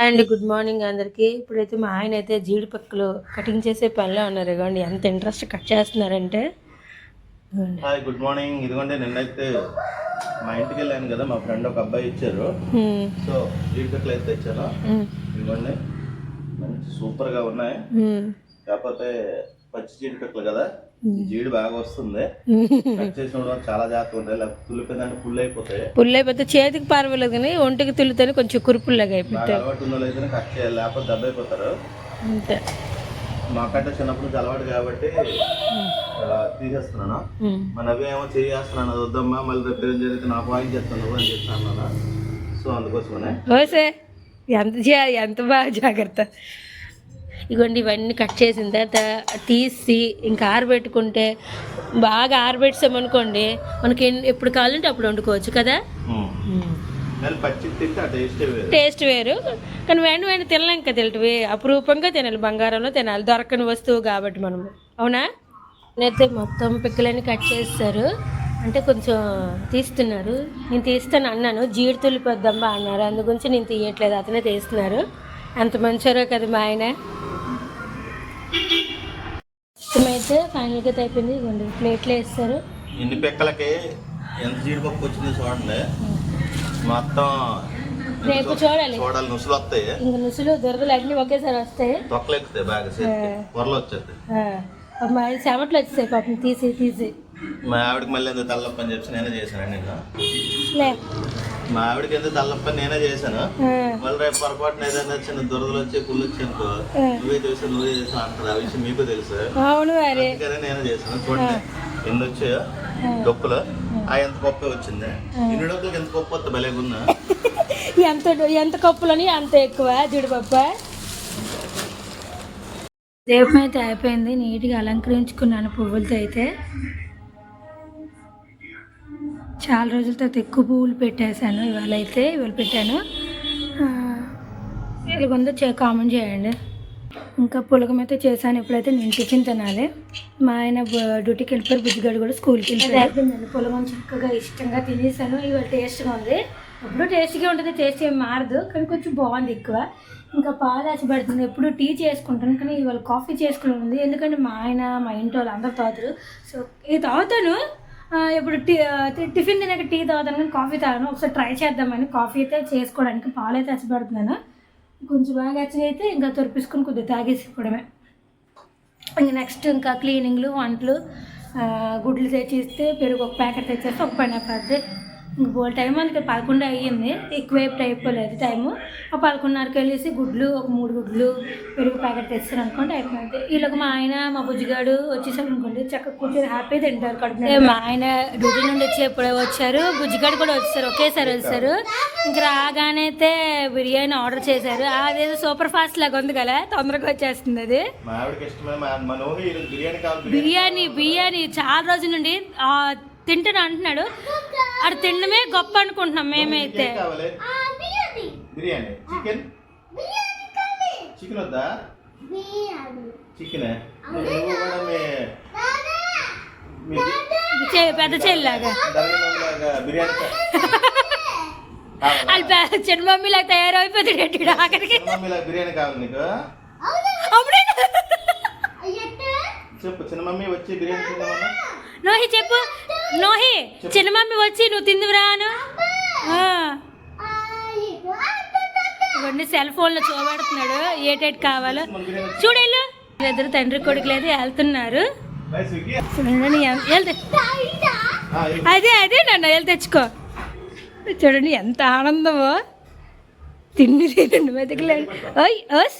And good morning అందరికీ. ఇప్పుడైతే మా ఆయన అయితే జీడిపక్కలు కటింగ్ చేసే పనిలో ఉన్నారు. ఇవ్వండి ఎంత ఇంట్రెస్ట్ కట్ చేస్తున్నారంటే. ఇదిగోండి. Hi good morning. ఇదిగోండి నిన్నైతే మా ఇంటికి వెళ్ళాను కదా మా ఫ్రెండ్ ఒక అబ్బాయి ఇచ్చారు. సో జీడిపక్కలు అయితే హ్మ్, ఇదిగోండి సూపర్గా ఉన్నాయి. కాకపోతే పచ్చి జీడిపక్కలు కదా? జీడి బాగా వస్తుంది. కట్ చేసినప్పుడు చాలా జాగ్రత్త ఉంటాయి లేకపోతే తులిపోయిందంటే పుల్లు అయిపోతాయి పుల్లు అయిపోతే చేతికి పర్వాలేదు కానీ ఒంటికి తుల్లితేనే కొంచెం కురుపుల్లాగా అయిపోతాయి. అలవాటు ఉన్న అయితే కట్ చేయాలి. లేకపోతే దెబ్బ అయిపోతారు అంతే మాకంటే చిన్నప్పటి నుంచి అలవాటు కాబట్టి తీసేస్తున్నాను. మన ఏమో చేస్తున్నాను అది వద్దమ్మా మళ్ళీ రేపు ఏం జరిగితే నాకు వాయిన్ చేస్తాను అని చెప్తాను సో అందుకోసమనే. ఎంత ఎంత బాగా జాగ్రత్త. ఇగోండి ఇవన్నీ కట్ చేసిన తర్వాత తీసి ఇంకా ఆరబెట్టుకుంటే బాగా ఆరబెట్టామనుకోండి మనకి ఎప్పుడు కావాలంటే అప్పుడు వండుకోవచ్చు కదా? టేస్టే వేరు. కానీ వెంట వెంట తినలేం కదా తింటవి అపురూపంగా తినాలి బంగారంలో తినాలి దొరకని వస్తువు కాబట్టి మనము. అవునా? అయితే మొత్తం పిక్కలన్నీ కట్ చేస్తారు. అంటే కొంచెం తీస్తున్నారు. నేను తీస్తాను అన్నాను. జీడి తులిపోద్దమ్మా అన్నారు. అందు గురించి నేను తీయట్లేదు. అతనే తీస్తున్నారు. ఎంత మంచారో కదా మా ఆయన. అయితే ఫైనల్గా అయిపోయింది. ఇవ్వండి ప్లేట్లో వేస్తారు. ఇన్ని పిక్కలకి ఎంత జీడిపప్పు వచ్చిందో చూడండి. మొత్తం రేపు చూడాలి. చూడాలి నుసులు వస్తాయి. ఇంక నుసులు దొరకలు అన్నీ ఒకేసారి వస్తాయి. తొక్కలు ఎక్కుతాయి బాగా మా ఆయన చెమట్లు వచ్చేసాయి పాపం తీసి తీసి. మా ఆవిడకి మళ్ళీ తల్లప్పని చెప్పి నేనే చేశాను నేను లే. మా ఆవిడకి తల్లప్పని నేనే చేశాను. మళ్ళీ రేపు పొరపాటున ఏదైనా చిన్న దురదలు వచ్చి కుళ్ళు వచ్చి అనుకో నువ్వే చేసావు నువ్వే చేసావు అంటారు. ఆ విషయం మీకు తెలుసు. అవును అందుకనే నేనే చేశాను. చూడండి ఎన్ని వచ్చాయో డొక్కులు. ఆ. ఎంత పప్పు వచ్చింది. ఇన్ని డొక్కులకి ఎంత పప్పు వస్తే భలేగున్నా ఎంత ఎంత కప్పులని అంత ఎక్కువ జీడిపప్ప దీపం అయితే అయిపోయింది. నీట్గా అలంకరించుకున్నాను పువ్వులతో అయితే. చాలా రోజుల తర్వాత ఎక్కువ పువ్వులు పెట్టేశాను. ఇవాళ అయితే ఇవాళ పెట్టాను. ఎలాగుందో చే కామెంట్ చేయండి. ఇంకా పులకం అయితే చేశాను. ఇప్పుడైతే నేను టిఫిన్ తినాలి. మా ఆయన డ్యూటీకి వెళ్ళిపోయారు. బుజ్జిగాడు కూడా స్కూల్కి వెళ్ళిపోయారు. అయిపోయిందండి పులగం చక్కగా ఇష్టంగా తినేసాను ఇవాళ టేస్ట్గా ఉంది. ఎప్పుడు టేస్ట్గా ఉంటుంది. టేస్ట్ ఏం మారదు. కానీ కొంచెం బాగుంది ఎక్కువ. ఇంకా పాలు ఆశ పెడుతుంది. ఎప్పుడు టీ చేసుకుంటాను. కానీ ఇవాళ కాఫీ చేసుకుని ఉంది. ఎందుకంటే మా ఆయన మా ఇంటి వాళ్ళు అందరూ తాగుతారు. సో ఇది తాగుతాను. ఇప్పుడు టీ టిఫిన్ తినక టీ తాగుతాను కానీ కాఫీ తాగాను. ఒకసారి ట్రై చేద్దామని. కాఫీ అయితే చేసుకోవడానికి పాలు అయితే ఆశ పెడుతున్నాను కొంచెం బాగా యాక్చువల్ అయితే ఇంకా తొరిపిసుకుని కొద్దిగా తాగేసుకోవడమే. ఇంకా నెక్స్ట్ ఇంకా క్లీనింగ్లు వంటలు గుడ్లు తెచ్చిస్తే పెరుగు ఒక ప్యాకెట్ తెచ్చేస్తే ఒక పైన అయిపోద్ది ఇంక బోల్ టైం అందుకే పదకొండు అయ్యింది. ఎక్కువైపు అయిపోలేదు టైము. ఒక పదకొండున్నరకి వెళ్ళేసి గుడ్లు ఒక మూడు గుడ్లు పెరుగు ప్యాకెట్ తెస్తారు అనుకోండి అయిపోయింది. వీళ్ళకి మా ఆయన మా బుజ్జిగాడు వచ్చేసాడు అనుకోండి. చక్కగా కూర్చొని హ్యాపీ తింటారు కడుపు. మా ఆయన డ్యూటీ నుండి వచ్చి ఎప్పుడో వచ్చారు. బుజ్జిగాడు కూడా వచ్చారు ఒకేసారి వచ్చారు ఇంకా రాగానే అయితే బిర్యానీ ఆర్డర్ చేశారు. అదేదో సూపర్ ఫాస్ట్ లాగా ఉంది కదా తొందరగా వచ్చేస్తుంది అది. బిర్యానీ బిర్యానీ చాలా రోజుల నుండి ఆ, తింటాను అంటున్నాడు. అది తినడమే గొప్ప అనుకుంటున్నాం మేమైతే. బిర్యానీ. చికెన్ చికెన్ వద్దా? చికెన్ పెద్ద మమ్మీలాగా బిర్యానీ? వాళ్ళు పెద్ద చిన్న మమ్మీలాగా తయారైపోతాడు ఆఖరికి. బిర్యానీ కావాలి నీకు? అప్పుడే చెప్పు చిన్న మమ్మీ వచ్చి బిర్యానీ చెప్పు. నోహి చిన్న మమ్మీ వచ్చి నువ్వు తిందువురాను ఇవన్నీ సెల్ ఫోన్లో చూపెడుతున్నాడు. ఏటేటి కావాలో. చూడేళ్ళు ఇద్దరు తండ్రి కొడుకులు అయితే వెళ్తున్నారు. అదే అదే నన్ను వెళ్ళి తెచ్చుకో. చూడండి ఎంత ఆనందమో. తిండి తిండి వెతకలేదు ఓయ్ ఓస్.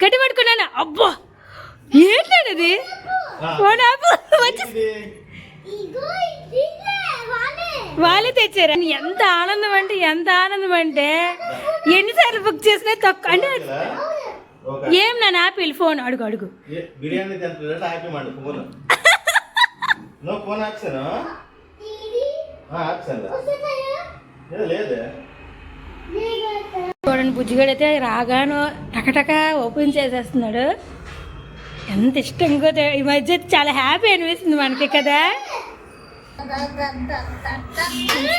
గట్టి పట్టుకున్నాను అబ్బా. ఆపు. వచ్చి వాళ్ళే. తెచ్చారు? ఎంత ఆనందం అంటే ఎంత ఆనందం అంటే ఎన్నిసార్లు బుక్ చేసినా తక్కువ అంటే ఏం నన్ను ఆపిల్ ఫోన్? అడుగు అడుగు. బిర్యానీ ఫోన్. ఆప్షన్? చూడండి బుజ్జిగాడు అయితే రాగాను టకటక ఓపెన్ చేసేస్తున్నాడు. ఎంత ఇష్టంగా తే- ఈ మధ్య చాలా హ్యాపీ అనిపిస్తుంది మనకి కదా.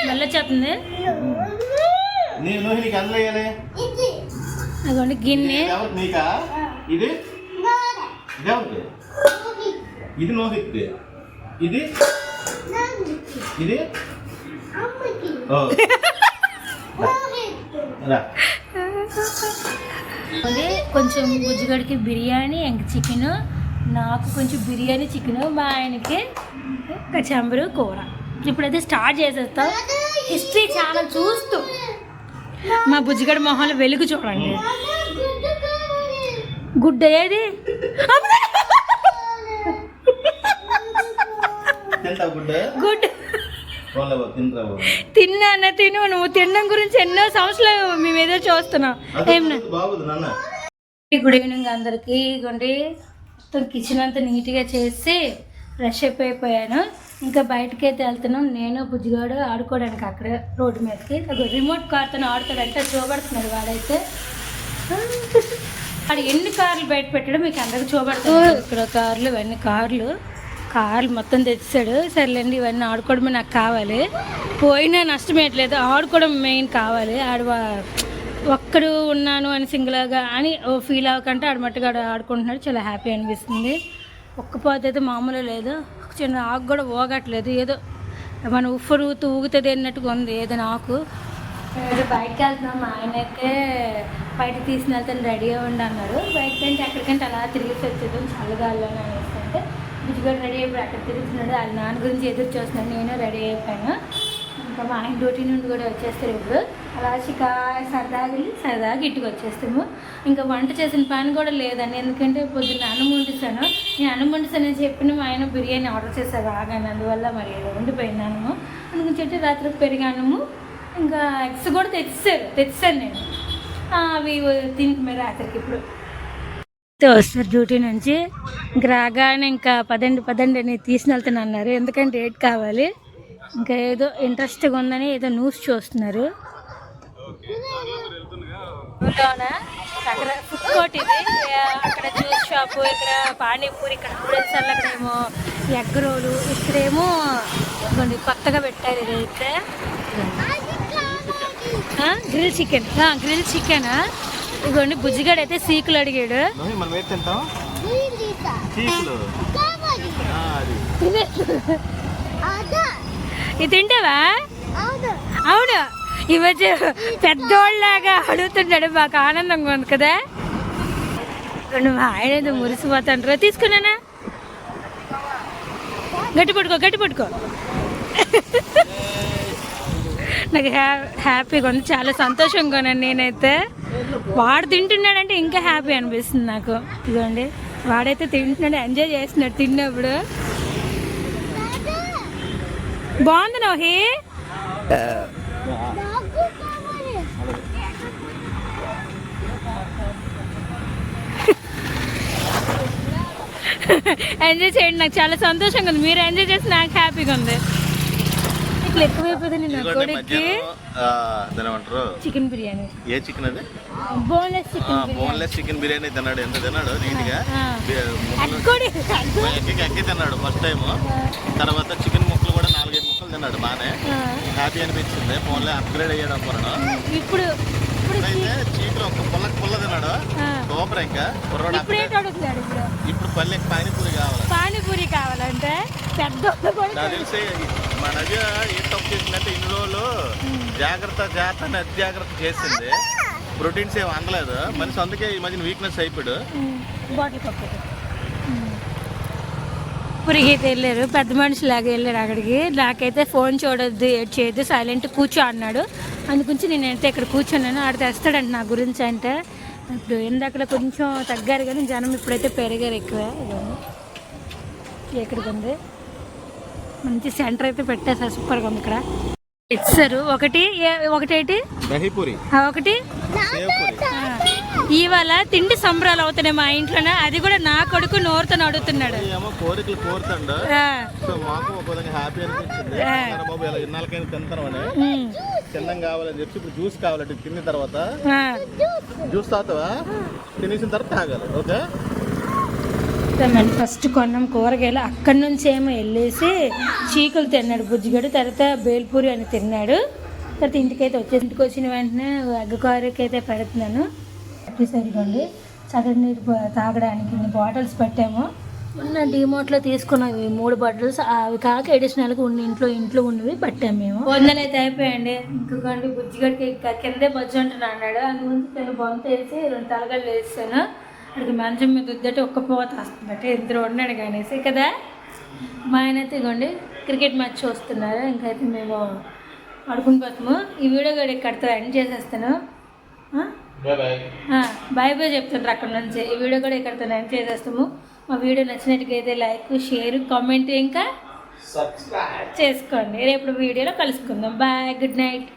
స్మెల్ వచ్చేస్తుంది. అదిగోండి గిన్నె. ఇది ఇది? నోహిత్ ఇది ఇది. రా. అదే కొంచెం బుజ్జిగడికి బిర్యానీ ఇంక చికెన్ నాకు కొంచెం బిర్యానీ చికెన్ మా ఆయనకి కచంబరు కూర. ఇప్పుడైతే స్టార్ట్ చేసేస్తాం. హిస్టరీ ఛానల్ చూస్తూ. మా బుజ్జిగడి మొహాలు వెలుగు చూడండి. గుడ్డ ఏది? అమ్మా! తింటావు గుడ్డ. తిన్నా తిను. నువ్వు తినడం గురించి ఎన్నో సంవత్సరాలు మేము ఏదో చూస్తున్నాం. గుడ్ ఈవినింగ్ అందరికీ. ఇగోండి మొత్తం కిచెన్ అంతా నీట్గా చేసి ఫ్రెష్ అప్ అయిపోయాను. ఇంకా బయటకి అయితే వెళ్తున్నాం. నేను బుజ్జిగాడు ఆడుకోవడానికి అక్కడ రోడ్డు మీదకి. రిమోట్ కార్తో ఆడుతాడంటే చూపడుతున్నాడు వాడైతే. వాడు ఎన్ని కార్లు బయట పెట్టాడో మీకు అందరికి చూపడుతుంది ఇక్కడ కార్లు ఇవన్నీ కార్లు. కార్లు మొత్తం తెచ్చాడు. సర్లేండి ఇవన్నీ ఆడుకోవడమే నాకు కావాలి. పోయినా నష్టమేయట్లేదు ఆడుకోవడం మెయిన్ కావాలి. ఆడు వా- ఒక్కడు ఉన్నాను అని సింగిల్గా అని ఓ ఫీల్ అవ్వకంటే ఆడమట్టుగా ఆడుకుంటున్నాడు. చాలా హ్యాపీ అనిపిస్తుంది. ఒక్కపోతే అయితే మామూలు లేదు. చిన్న ఆకు కూడా ఊగట్లేదు ఏదో మన ఉఫ్ఫరు ఊగుతుంది అన్నట్టుగా ఉంది ఏదైనా ఆకు. బయటకు వెళ్తున్నాం ఆయన అయితే బయట తీసిన వెళ్తాను రెడీ అవ్వండి అన్నారు బయటకి ఎక్కడికంటే అలా తిరిగి వచ్చేద్దాం. చల్లగాలని అనేసి రెడీ అయిపోయి అక్కడ తిరుగుతున్నాడు. వాళ్ళ నాన్న గురించి ఎదురు చూస్తున్నాడు. నేను రెడీ అయిపోయాను. ఇంకా మా ఆయన డ్యూటీ నుండి కూడా వచ్చేస్తారు ఇప్పుడు. అలా చికా సరదాగా సరదాగా ఇంటికి వచ్చేస్తాము. ఇంకా వంట చేసిన పని కూడా లేదండి. ఎందుకంటే పొద్దున్న అన్నం వండిస్తాను. నేను అన్నం వండిస్తానని చెప్పిన మా ఆయన బిర్యానీ ఆర్డర్ చేశారు రాగానే అందువల్ల మరి ఏదో ఉండిపోయింది అన్నము. అందుకని చెప్పి రాత్రి పెరిగానము ఇంకా ఎగ్స్ కూడా తెచ్చారు. తెచ్చాను నేను. అవి తింటున్నా రాత్రికి ఇప్పుడు. వస్తారు డ్యూటీ నుంచి. ఇంక రాగానే ఇంకా పదండి పదండి అని తీసుకుని వెళ్తాను అన్నారు. ఎందుకంటే ఏట్ కావాలి? ఇంకా ఏదో ఇంట్రెస్ట్గా ఉందని ఏదో న్యూస్ చూస్తున్నారు? అక్కడ ఫుడ్ కోర్ట్ ఇది. అక్కడ జ్యూస్ షాపు ఇక్కడ పానీపూరి ఇక్కడ నూడిల్స్ అక్కడేమో ఎగ్ రోలు ఇక్కడేమో కొత్తగా పెట్టారు ఇదైతే గ్రిల్ చికెన్. Grill chicken? ఇదిగోండి బుజ్జిగాడు అయితే సీకులు. అడిగాడు ఇది తింటావా? అవును. ఈ మధ్య పెద్దోళ్ళలాగా అడుగుతున్నాడు మాకు ఆనందంగా ఉంది కదా. నువ్వు ఆయన ఏదో మురిసిపోతాంటారా తీసుకున్నానా? గట్టి పట్టుకో గట్టి పట్టుకో. నాకు హ్యా హ్యాపీగా ఉంది. చాలా సంతోషంగా ఉన్నాను నేనైతే. వాడు తింటున్నాడంటే ఇంకా హ్యాపీ అనిపిస్తుంది నాకు. ఇదిగోండి. వాడైతే తింటున్నాడు ఎంజాయ్ చేస్తున్నాడు తిన్నప్పుడు. బాగుంది నోహి. ఎంజాయ్ చేయండి నాకు చాలా సంతోషంగా ఉంది. మీరు ఎంజాయ్ చేసి నాకు హ్యాపీగా ఉంది. ఇట్లా ఎక్కువైపోతుంది నా కొడుక్కి ఏమంటారు చికెన్ బిర్యానీ. ఏ చికెన్ అది? Boneless chicken boneless chicken biryani తిన్నాడు. ఎంత తిన్నాడు? నీట్గా ముక్కలు. ఎక్కి తిన్నాడు ఫస్ట్ టైం తర్వాత చికెన్ ముక్కలు కూడా నాలుగైదు ముక్కలు తిన్నాడు బాగానే. హ్యాపీ అనిపించింది. ఫోన్లో అప్గ్రేడ్ అయ్యాడు అనుకున్నాను ఇప్పుడు ఇప్పుడైతే చీకులు ఒక పుల్ల పుల్ల తిన్నాడు. సూపర్ ఇంకా? కుర్రోడు? ఇప్పుడు పల్లెకి పానీపూరి కావాలి? పానీపూరి కావాలంటే నాకు తెలిసి మా నవ్య తప్పు చేసిందంటే ఇన్ని రోజులు జాగ్రత్త జాగ్రత్త జాగ్రత్త చేసింది. ప్రోటీన్స్ ఏమి అందలేదు మనిషి అందుకే ఈ మధ్యన వీక్నెస్ అయిపోయాడు. పురిగైతే అయితే వెళ్ళారు. పెద్ద మనిషిలాగా వెళ్ళారు అక్కడికి. నాకైతే ఫోన్ చూడొద్దు ఏడ్ చేయొద్దు సైలెంట్ కూర్చో అన్నాడు. అందుగురించి నేనైతే ఇక్కడ కూర్చున్నాను. ఆడ తెస్తాడంట నా గురించి అంటే. ఇప్పుడు ఇందాక కొంచెం తగ్గారు కానీ జనం ఇప్పుడైతే పెరిగారు ఎక్కువ. ఇక్కడికి ఎక్కడికి ఉంది? మంచి సెంటర్ అయితే పెట్టేసారు సూపర్గా ఉంది ఇక్కడ. ఇచ్చారు. ఒకటి ఒకటి సేవ్పూరి ఆ, ఇవాళ తిండి సంబరాలు అవుతున్నాయి మా ఇంట్లోనే. అది కూడా నా కొడుకు నోరుతో అడుగుతున్నాడు తిన్నం కావాలని చెప్పి ఇప్పుడు జ్యూస్ కావాలంటే తిన్న తర్వాత. జ్యూస్ తాగుతావా? తినేసిన తర్వాత తాగాలి. ఓకే? ఇస్తామండి ఫస్ట్ కొన్నాం కూరగాయలు. అక్కడి నుంచి ఏమో వెళ్ళేసి చీకులు తిన్నాడు బుజ్జిగడు. తర్వాత బేల్పూరి అని తిన్నాడు. తర్వాత ఇంటికైతే వచ్చేసి ఇంటికి వచ్చిన వెంటనే అగ్గకారకైతే అయితే పెడుతున్నాను. సరిగండి ఇవ్వండి చక్కటి నీరు తాగడానికి ఇన్ని బాటిల్స్ పెట్టాము. ఉన్న డిమోట్లో తీసుకున్నవి మూడు బాటిల్స్. అవి కాక ఎడిషనల్గా ఉన్న ఇంట్లో ఇంట్లో ఉన్నవి పట్టాము మేము. వందలు అయితే అయిపోయాయండి. ఇంకొకటి బుజ్జిగడికి కిందే బజ్జి ఉంటున్నా అన్నాడు. అందుగురించి నేను బొంత వేసి రెండు తలగలు వేస్తాను అక్కడికి మంచం మీద వద్దటి ఒక్క పోత వస్తుందట ఇద్దరు ఉన్నాడు కానీ కదా? మా ఆయన అయితే ఇగోండి క్రికెట్ మ్యాచ్ చూస్తున్నారు. ఇంకైతే మేము పడుకుని పోతాము. ఈ వీడియో కూడా ఇక్కడితో ఎండ్ చేసేస్తాను. బాయ్ బాయ్ చెప్తుండ్రు అక్కడ నుంచి. ఈ వీడియో కూడా ఇక్కడితో ఎండ్ చేసేస్తాము. మా వీడియో నచ్చినట్టుగైతే లైక్ షేర్ కామెంట్ ఇంకా చేసుకోండి. రేపు వీడియోలో కలుసుకుందాం. Bye good night.